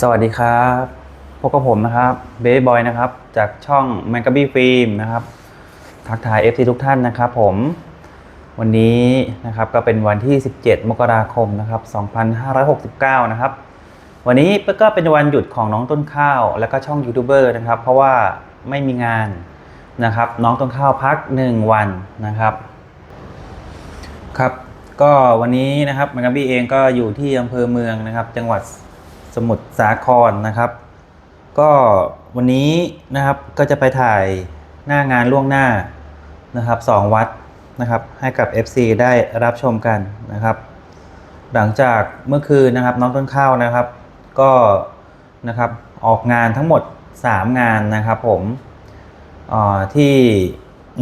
สวัสดีครับพบกับผมนะครับเบสบอยนะครับ จากช่องแมงก a บี้ฟิล์มนะครับ ทักทาย FC ทุกท่านนะครับผม วันนี้นะครับก็เป็นวันที่ 17 มกราคมนะครับ 2569 นะครับ วันนี้ก็เป็นวันหยุดของน้องต้นข้าว และก็ช่องยูทูบเบอร์นะครับ เพราะว่าไม่มีงานนะครับ น้องต้นข้าวพัก 1 วันนะครับครับ ก็วันนี้นะครับแมงกะบี้เองก็อยู่ที่อำเภอเมืองนะครับ จังหวัด สมุทรสาครนะครับ ก็วันนี้นะครับก็จะไปถ่ายหน้างานล่วงหน้านะครับสองวัดนะครับให้กับ FC ได้รับชมกันนะครับ หลังจากเมื่อคืนนะครับน้องต้นข้าวนะครับ ก็นะครับออกงานทั้งหมด 3 งานนะครับผมที่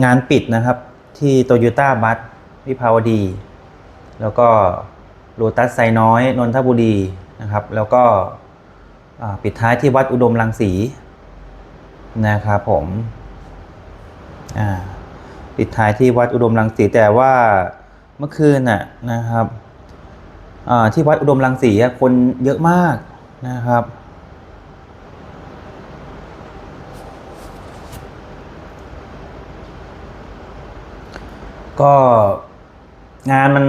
งานปิดนะครับที่โตโยต้าบัสวิภาวดี แล้วก็โลตัสไซน้อยนนทบุรี นะครับ แล้วก็ปิดท้ายที่วัดอุดมรังสีนะครับผมปิดท้ายที่วัดอุดมรังสีแต่ว่าเมื่อคืนน่ะนะครับที่วัดอุดมรังสีคนเยอะมากนะครับ ก็ งานมัน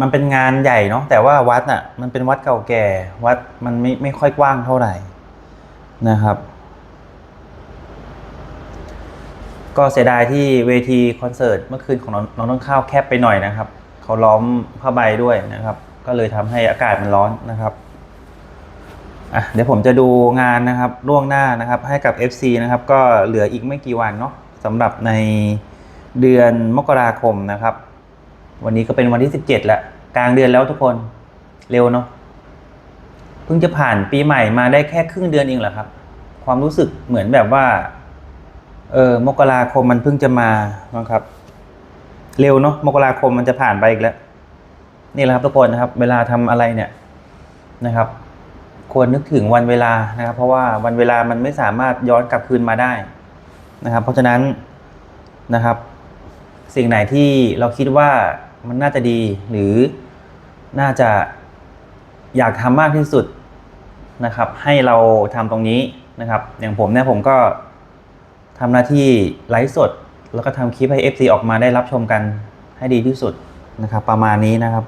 มันเป็นงานใหญ่เนาะแต่ว่าวัดน่ะ มันเป็นวัดเก่าแก่ วัดมันไม่ไม่ค่อยกว้างเท่าไหร่นะครับ ก็เสียดายที่เวทีคอนเสิร์ตเมื่อคืนของน้องน้องต้นข้าวแคบไปหน่อยนะครับ เขาล้อมผ้าใบด้วยนะครับ ก็เลยทำให้อากาศมันร้อนนะครับอะเดี๋ยวผมจะดูงานนะครับล่วงหน้านะครับ ให้กับ FC นะครับ ก็เหลืออีกไม่กี่วันเนาะสำหรับในเดือนมกราคมนะครับ วันนี้ก็เป็นวันที่17แล้วกลางเดือนแล้วทุกคนเร็วเนาะเพิ่งจะผ่านปีใหม่มาได้แค่ครึ่งเดือนเองเหรอครับ ความรู้สึกเหมือนแบบว่า เออมกราคมมันเพิ่งจะมานะครับ เร็วเนาะมกราคมมันจะผ่านไปอีกแล้ว นี่แหละครับทุกคนนะครับ เวลาทำอะไรเนี่ยนะครับ ควรนึกถึงวันเวลานะครับ เพราะว่าวันเวลามันไม่สามารถย้อนกลับคืนมาได้นะครับ เพราะฉะนั้นนะครับ สิ่งไหนที่เราคิดว่า มันน่าจะดีหรือน่าจะอยากทำมากที่สุดนะครับ ให้เราทำตรงนี้นะครับ อย่างผมเนี่ยผมก็ทำหน้าที่ไลฟ์สด แล้วก็ทำคลิปให้ FC ออกมาได้รับชมกันให้ดีที่สุดนะครับ ประมาณนี้นะครับ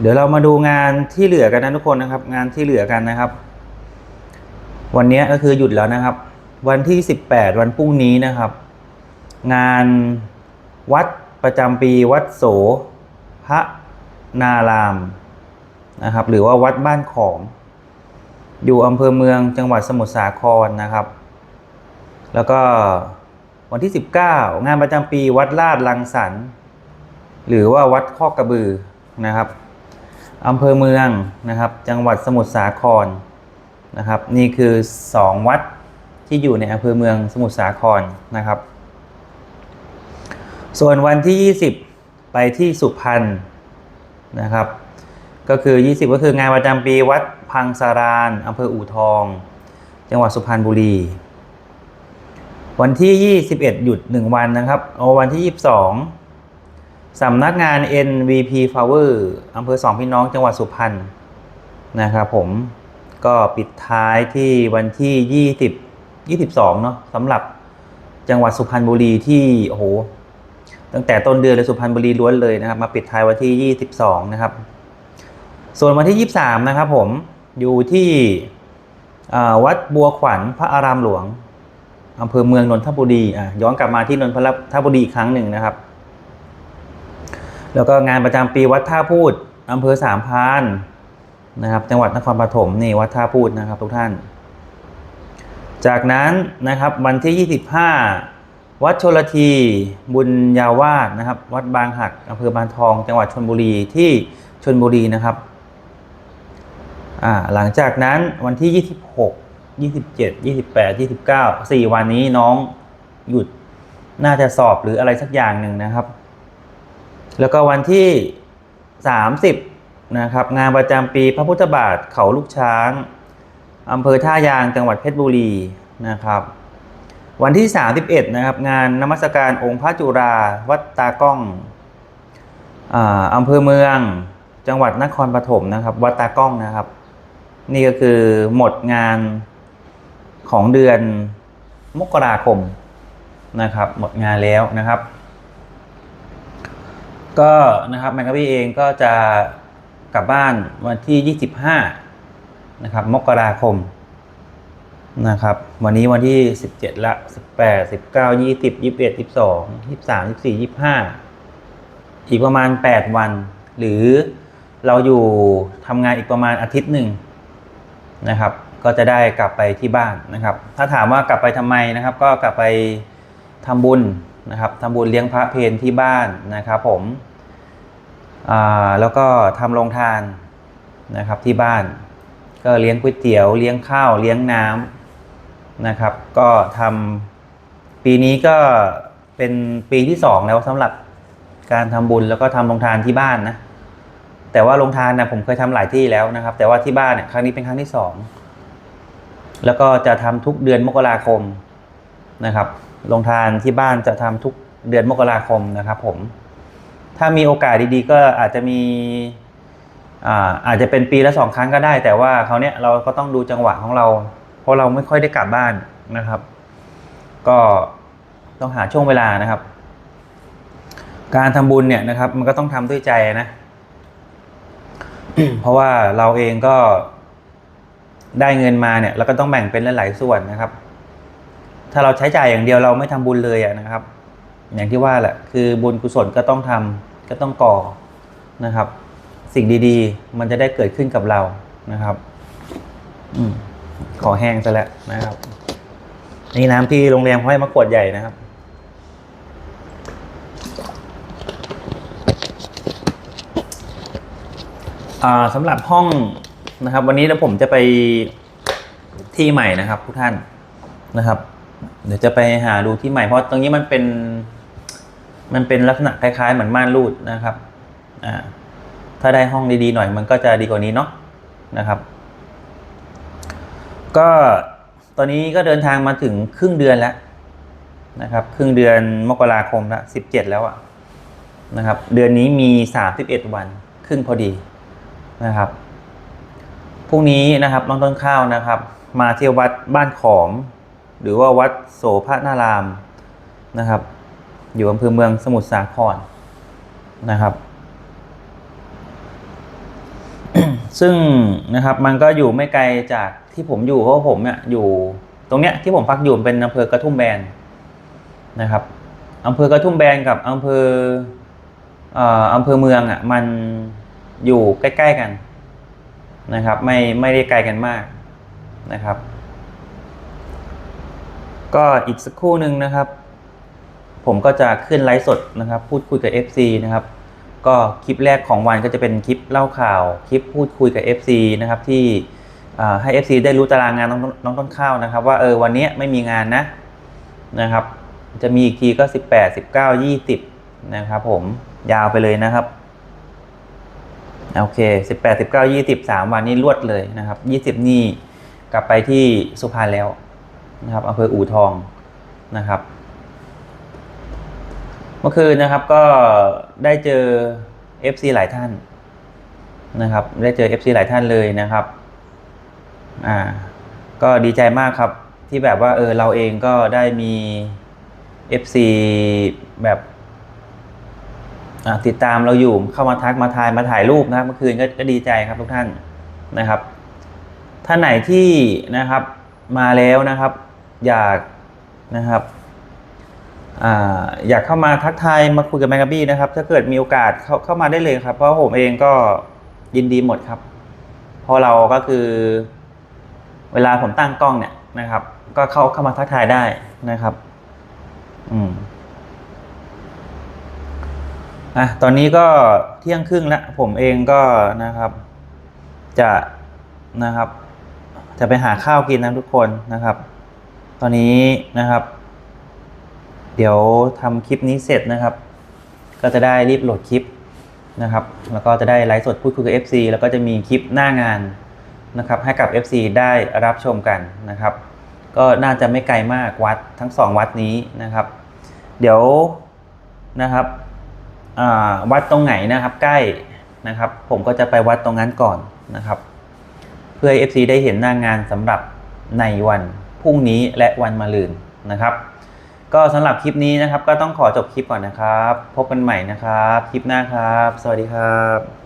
เดี๋ยวเรามาดูงานที่เหลือกันนะทุกคนนะครับ งานที่เหลือกันนะครับ วันนี้ก็คือหยุดแล้วนะครับ วันที่ 18 วันพรุ่งนี้นะครับ งานวัดประจำปีวัดโสพระนารามนะครับ หรือว่าวัดบ้านของ อยู่อำเภอเมืองจังหวัดสมุทรสาครนะครับ แล้วก็วันที่ 19 งานประจำปีวัดลาดลังสรรหรือว่าวัดข้อกระบือนะครับอำเภอเมืองนะครับ จังหวัดสมุทรสาคร นะครับ นี่คือ 2 วัดที่อยู่ในอำเภอเมืองสมุทรสาครนะครับ ส่วนวันที่ 20 ไปที่สุพรรณนะครับ ก็คือ 20 ก็คืองานประจำปีวัดพังสารานอำเภออู่ทอง จังหวัดสุพรรณบุรี วันที่ 21 หยุด 1 วันนะครับ เอาวันที่ 22 สำนักงาน NVP Power อำเภอสองพี่น้องจังหวัดสุพรรณนะครับผม ก็ปิดท้ายที่วันที่ 20 22เนาะสำหรับจังหวัดสุพรรณบุรีที่โอ้โหตั้งแต่ต้นเดือนเลยสุพรรณบุรีล้วนเลยนะครับ มาปิดท้ายวันที่ 22 นะครับ ส่วนวันที่ 23 นะครับผมอยู่ที่วัดบัวขวัญพระอารามหลวงอำเภอเมืองนนทบุรีอะย้อนกลับมาที่นนทบุรีอีกครั้งหนึ่งนะครับ แล้วก็งานประจำปีวัดท่าพูดอำเภอสามพาน นะครับ จังหวัดนครปฐมนี่วัดท่าพูดนะครับทุกท่าน จากนั้นนะครับวันที่ 25 วัดชลที บุญญาวาสนะครับ วัดบางหักอำเภอบานทอง จังหวัดชนบุรีที่ชนบุรีนะครับหลังจากนั้นวันที่ 26 27 28 29 4 วันนี้น้องหยุดน่าจะสอบหรืออะไรสักอย่างหนึ่งนะครับ แล้วก็วันที่ 30 นะครับงานประจำปีพระพุทธบาทเขาลูกช้างอำเภอท่ายางจังหวัดเพชรบุรีนะครับ วันที่ 31นะครับงานนมัสการองค์พระจุราวัดตากล้องอำเภอเมืองจังหวัดนครปฐมนะครับวัดตากล้องนะครับ นี่ก็คือหมดงานของเดือนมกราคมนะครับ หมดงานแล้วนะครับ ก็นะครับแมงกะบี้เองก็จะ กลับบ้านวันที่ 25 นะครับ มกราคมนะครับ วันนี้วันที่ 17 ละ 18 19 20 21 22 23 24 25 อีกประมาณ 8 วัน หรือเราอยู่ทำงานอีกประมาณอาทิตย์หนึ่งนะครับ ก็จะได้กลับไปที่บ้านนะครับ ถ้าถามว่ากลับไปทำไมนะครับ ก็กลับไปทำบุญนะครับทำบุญเลี้ยงพระเพนที่บ้านนะครับผม แล้วก็ทำโรงทานนะครับที่บ้าน ก็เลี้ยงก๋วยเตี๋ยว เลี้ยงข้าว เลี้ยงน้ำนะครับ ก็ทำปีนี้ก็เป็นปีที่สองแล้วสำหรับการทำบุญแล้วก็ทำโรงทานที่บ้านนะแต่ว่าโรงทานนะผมเคยทำหลายที่แล้วนะครับ แต่ว่าที่บ้านเนี่ยครั้งนี้เป็นครั้งที่สองแล้วก็จะทำทุกเดือนมกราคมนะครับโรงทานที่บ้านจะทำทุกเดือนมกราคมนะครับ ผม ถ้ามีโอกาสดีๆ ก็อาจจะมีอ่าอาจจะเป็นปีละสองครั้งก็ได้ แต่ว่าเขาวเนี้ยเราก็ต้องดูจังหวะของเรา เพราะเราไม่ค่อยได้กลับบ้านนะครับ ก็ต้องหาช่วงเวลานะครับ การทำบุญเนี่ยนะครับ มันก็ต้องทำด้วยใจนะ เพราะว่าเราเองก็ได้เงินมาเนี่ยเราก็ต้องแบ่งเป็นหลายๆส่วนนะครับ ถ้าเราใช้จ่ายอย่างเดียวเราไม่ทำบุญเลยอะนะครับ อย่างที่ว่าแหละคือบุญกุศลก็ต้องทำก็ต้องก่อนะครับ สิ่งดีๆ มันจะได้เกิดขึ้นกับเรานะครับอืขอแห้งซะแล้วนะครับ นี่น้ำที่โรงแรมเขาให้มาขวดใหญ่นะครับอ่าสำหรับห้องนะครับ วันนี้แล้วผมจะไปที่ใหม่นะครับทุกท่านนะครับ เดี๋ยวจะไปหาดูที่ใหม่เพราะตรงนี้มันเป็น มันเป็นลักษณะคล้ายๆ เหมือนม่านรูดนะครับถ้าได้ห้องดีๆหน่อยมันก็จะดีกว่านี้เนาะนะครับ ก็ตอนนี้ก็เดินทางมาถึงครึ่งเดือนแล้วนะครับ ครึ่งเดือนมกราคมละสิบเจ็ดแล้วอะนะครับ เดือนนี้มีสามสิบเอ็ดวันครึ่งพอดีนะครับพรุ่งนี้นะครับน้องต้นข้าวนะครับ มาเที่ยววัดบ้านขอม หรือว่าวัดโสภนารามนะครับ อยู่อำเภอเมืองสมุทรสาครนะครับ ซึ่งนะครับมันก็อยู่ไม่ไกลจากที่ผมอยู่เพราะผมเนี่ยอยู่ตรงเนี้ยที่ผมพักอยู่เป็นอำเภอกระทุ่มแบนนะครับอำเภอกระทุ่มแบนกับอำเภออออำเภอเมืองอะมันอยู่ใกล้ ๆกันนะครับ ไม่ไม่ได้ไกลกันมากนะครับ ก็อีกสักครู่หนึ่งนะครับ ผมก็จะขึ้นไลฟ์สดนะครับ พูดคุยกับ FC นะครับ ก็คลิปแรกของวันก็จะเป็นคลิปเล่าข่าว คลิปพูดคุยกับ FC นะครับที่ให้ FC ได้รู้ตารางงานน้องน้องต้นข้าวนะครับ ว่าเออวันนี้ไม่มีงานนะนะครับ จะมีอีกทีก็ 18 19 20 นะครับผมยาวไปเลยนะครับโอเค 18 19 20 3 วันนี้รวดเลยนะครับ 20 นี่กลับไปที่สุพรรณแล้วนะครับอำเภออู่ทองนะครับ มื่อคืนนะครับก็ได้เจอ FC หลายท่านนะครับ ได้เจอ FC หลายท่านเลยนะครับอ่าก็ดีใจมากครับที่แบบว่าเออเราเองก็ได้มี FC แบบติดตามเราอยู่เข้ามาทักมาทายมาถ่ายรูปนะครับเมื่อคืนก็ก็ดีใจครับทุกท่านนะครับ ท่านไหนที่นะครับมาแล้วนะครับ อยากนะครับ อยากเข้ามาทักทายมาคุยกับแมกกาบี้นะครับ ถ้าเกิดมีโอกาสเข้าเข้ามาได้เลยครับ เพราะผมเองก็ยินดีหมดครับเพราะเราก็คือ เวลาผมตั้งกล้องเนี่ยนะครับ ก็เข้าเข้ามาทักทายได้นะครับ อืมอะตอนนี้ก็เที่ยงครึ่งแล้วผมเองก็นะครับ จะนะครับ จะไปหาข้าวกินนะทุกคนนะครับ ตอนนี้นะครับ เดี๋ยวทำคลิปนี้เสร็จนะครับ ก็จะได้รีบโหลดคลิปนะครับ แล้วก็จะได้ไลฟ์สดพูดคุยกับ FC แล้วก็จะมีคลิปหน้างานนะครับ ให้กับ FC ได้รับชมกันนะครับ ก็น่าจะไม่ไกลมากวัดทั้งสองวัดนี้นะครับ เดี๋ยวนะครับวัดตรงไหนนะครับใกล้นะครับ ผมก็จะไปวัดตรงนั้นก่อนนะครับ เพื่อให้ FC ได้เห็นหน้างานสำหรับในวันพรุ่งนี้และวันมะรืนนะครับ ก็สำหรับคลิปนี้นะครับ ก็ต้องขอจบคลิปก่อนนะครับ พบกันใหม่นะครับ คลิปหน้าครับ สวัสดีครับ